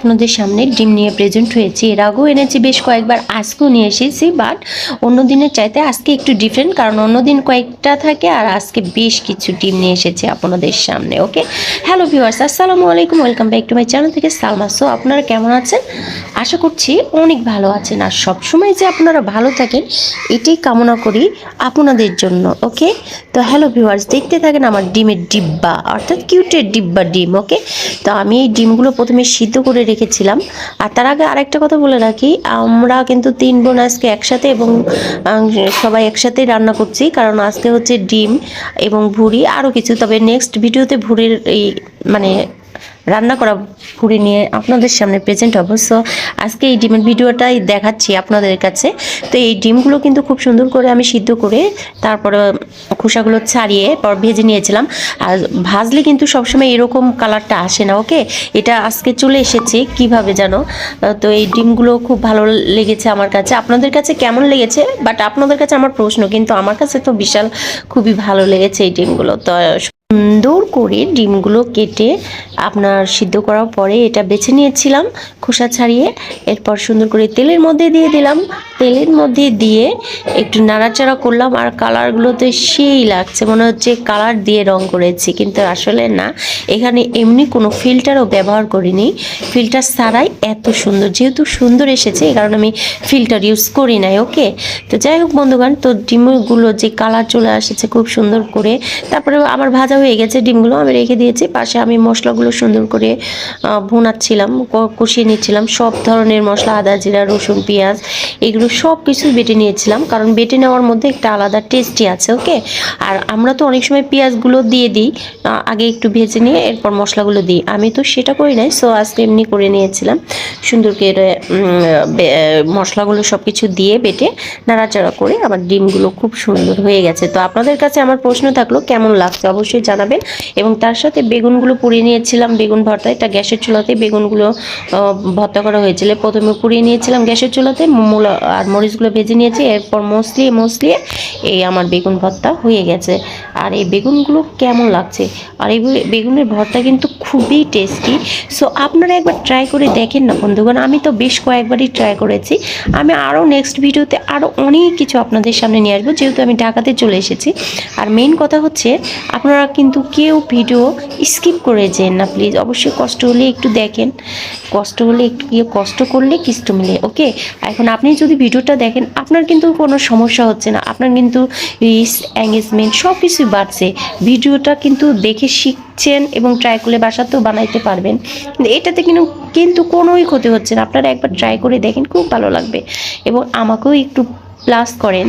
আপনাদের সামনে ডিম নিয়ে প্রেজেন্ট হয়েছি। এর আগেও এনেছি বেশ কয়েকবার, আজকেও নিয়ে এসেছি বাট অন্য দিনের চাইতে আজকে একটু ডিফারেন্ট কারণ অন্য দিন কয়েকটা থাকে আর আজকে বেশ কিছু ডিম নিয়ে এসেছি আপনাদের সামনে ওকে হ্যালো ভিউয়ার্স আসসালামু আলাইকুম welcome back to my channel থেকে সালমা। সো আপনারা কেমন আছেন? আশা করছি অনেক ভালো আছেন, আর সবসময় যে আপনারা ভালো থাকেন, এটাই কামনা করি আপনাদের জন্য ওকে তো হ্যালো ভিউয়ার্স দেখতে থাকেন আমার ডিমের ডিব্বা, অর্থাৎ কিউটের ডিব্বা ডিম ওকে তো আমি এই ডিমগুলো প্রথমে সিদ্ধ করে রেখেছিলাম। আর তার আগে আরেকটা কথা বলে রাখি, আমরা কিন্তু তিন বোন আজকে একসাথে এবং সবাই একসাথেই রান্না করছি। কারণ আজকে হচ্ছে ডিম এবং ভুড়ি আরও কিছু। তবে নেক্সট ভিডিওতে ভুড়ির এই মানে রান্না করা ভুড়ি নিয়ে আপনাদের সামনে প্রেজেন্ট সো আজকে এই ডিমের ভিডিওটাই দেখাচ্ছি আপনাদের কাছে। তো এই ডিমগুলো কিন্তু খুব সুন্দর করে আমি সিদ্ধ করে তারপরে খোসাগুলো ছাড়িয়ে পর ভেজে নিয়েছিলাম। আর ভাজলে কিন্তু সবসময় এরকম কালারটা আসে না ওকে এটা আজকে চলে এসেছে কীভাবে জানো? তো এই ডিমগুলো খুব ভালো লেগেছে আমার কাছে। আপনাদের কাছে কেমন লেগেছে? বাট আপনাদের কাছে আমার প্রশ্ন, কিন্তু আমার কাছে তো বিশাল খুবই ভালো লেগেছে এই ডিমগুলো। তো সুন্দর করে ডিমগুলো কেটে আপনার সিদ্ধ করার পরে এটা বেছে নিয়েছিলাম খোসা ছাড়িয়ে। এরপর সুন্দর করে তেলের মধ্যে দিয়ে দিলাম। তেলের মধ্যে দিয়ে একটু নাড়াচাড়া করলাম আর কালারগুলো তো সেই লাগছে, মনে হচ্ছে কালার দিয়ে রং করেছি, কিন্তু আসলে না। এখানে এমনি কোনো ফিল্টারও ব্যবহার করিনি। ফিল্টার ছাড়াই এত সুন্দর, যেহেতু সুন্দর এসেছে, এই কারণে আমি ফিল্টার ইউজ করি নাই, ওকে? তো যাই হোক বন্ধুগণ, তো ডিমগুলো যে কালার চলে আসেছে খুব সুন্দর করে তারপরে আমার ভাজা হয়ে গেছে ডিমগুলো আমি রেখে দিয়েছি। পাশে আমি মশলাগুলো সুন্দর করে ভুনাচ্ছিলাম কষিয়ে নিচ্ছিলাম। সব ধরনের মশলা, আদা, জিরা, রসুন, পেঁয়াজ, এগুলো সব কিছু বেটে নিয়েছিলাম। কারণ বেটে নেওয়ার মধ্যে একটা আলাদা টেস্টি আছে, ওকে? আর আমরা তো অনেক সময় পেঁয়াজগুলো দিয়ে দিই আগে একটু ভেজে নিয়ে এরপর মশলাগুলো দিই। আমি তো সেটা করি নাই, সো আজকে এমনি করে নিয়েছিলাম। সুন্দর করে মশলাগুলো সব কিছু দিয়ে বেটে নাড়াচাড়া করে আমার ডিমগুলো খুব সুন্দর হয়ে গেছে। তো আপনাদের কাছে আমার প্রশ্ন থাকল, কেমন লাগছে? অবশ্যই জানাবেন। এবং তার সাথে বেগুনগুলো পুড়িয়ে নিয়েছিলাম, বেগুন ভর্তা এটা গ্যাসের চুলাতে বেগুনগুলো ভর্তা করা হয়েছিল। প্রথমে পুড়িয়ে নিয়েছিলাম গ্যাসের চুলাতে, মূলা, আর মরিচগুলো ভেজে নিয়েছি। এরপর মসলিয়ে মসলিয়ে এই আমার বেগুন ভর্তা হয়ে গেছে। আর এই বেগুনগুলো কেমন লাগছে? আর এই বেগুনের ভর্তা কিন্তু খুবই টেস্টি সো আপনারা একবার ট্রাই করে দেখেন না বন্ধুগণ। আমি তো বেশ কয়েকবারই ট্রাই করেছি। আমি আরও নেক্সট ভিডিওতে আরও অনেক কিছু আপনাদের সামনে নিয়ে আসব, যেহেতু আমি ঢাকাতে চলে এসেছি। আর মেন কথা হচ্ছে, আপনারা কিন্তু কেউ ভিডিও স্কিপ করে যেন না প্লিজ অবশ্যই কষ্ট হলে একটু দেখেন। কষ্ট হলে একটু গিয়ে কষ্ট করলে কিষ্ট মিলে ওকে এখন আপনি যদি ভিডিওটা দেখেন, আপনার কিন্তু কোনো সমস্যা হচ্ছে না। আপনার কিন্তু রিস এঙ্গেজমেন্ট সব কিছুই বাড়ছে। ভিডিওটা কিন্তু দেখে শিখছেন এবং ট্রাই করলে বাসাতেও বানাইতে পারবেন। এটাতে কিন্তু কিন্তু কোনোই ক্ষতি হচ্ছে না। আপনারা একবার ট্রাই করে দেখেন, খুব ভালো লাগবে। এবং আমাকেও একটু প্লাস করেন।